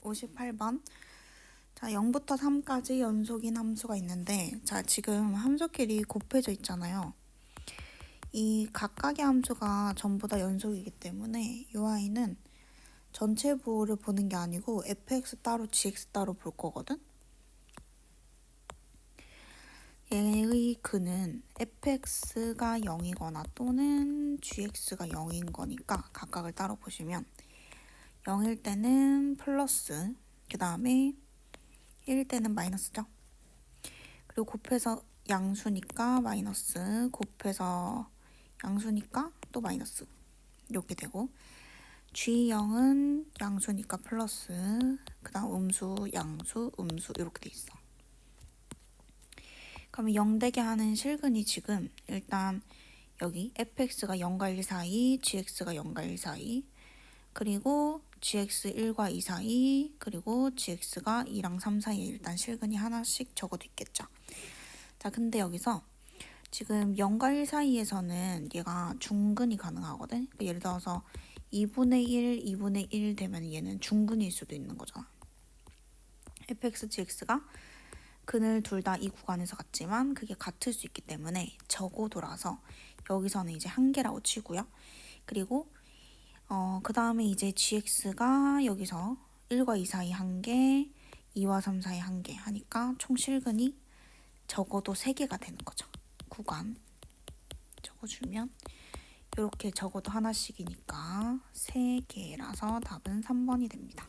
58번. 자, 0부터 3까지 연속인 함수가 있는데, 자, 지금 함수끼리 곱해져 있잖아요. 이 각각의 함수가 전부 다 연속이기 때문에 이 아이는 전체 부호를 보는 게 아니고 fx 따로 gx 따로 볼 거거든? 얘의 근은 fx가 0이거나 또는 gx가 0인 거니까 각각을 따로 보시면 0일 때는 플러스 그 다음에 1일 때는 마이너스죠. 그리고 곱해서 양수니까 마이너스 곱해서 양수니까 또 마이너스 이렇게 되고 G0은 양수니까 플러스 그 다음 음수 양수 음수 이렇게 돼 있어. 그러면 0 되게 하는 실근이 지금 일단 여기 fx가 0과 1 사이, gx가 0과 1 사이, 그리고 gx 1과 2 사이, 그리고 gx가 2랑 3 사이에 일단 실근이 하나씩 적어도 있겠죠. 자, 근데 여기서 지금 0과 1 사이에서는 얘가 중근이 가능하거든. 그러니까 예를 들어서 2분의 1, 2분의 1 되면 얘는 중근일 수도 있는 거잖아. fx, gx가 근을 둘 다 이 구간에서 같지만 그게 같을 수 있기 때문에 적어도라서 여기서는 이제 한 개라고 치고요. 그리고 어, 그 다음에 이제 gx가 여기서 1과 2 사이 한 개, 2와 3 사이 한 개 하니까 총 실근이 적어도 3개가 되는 거죠. 구간 적어주면 이렇게 적어도 하나씩이니까 3개라서 답은 3번이 됩니다.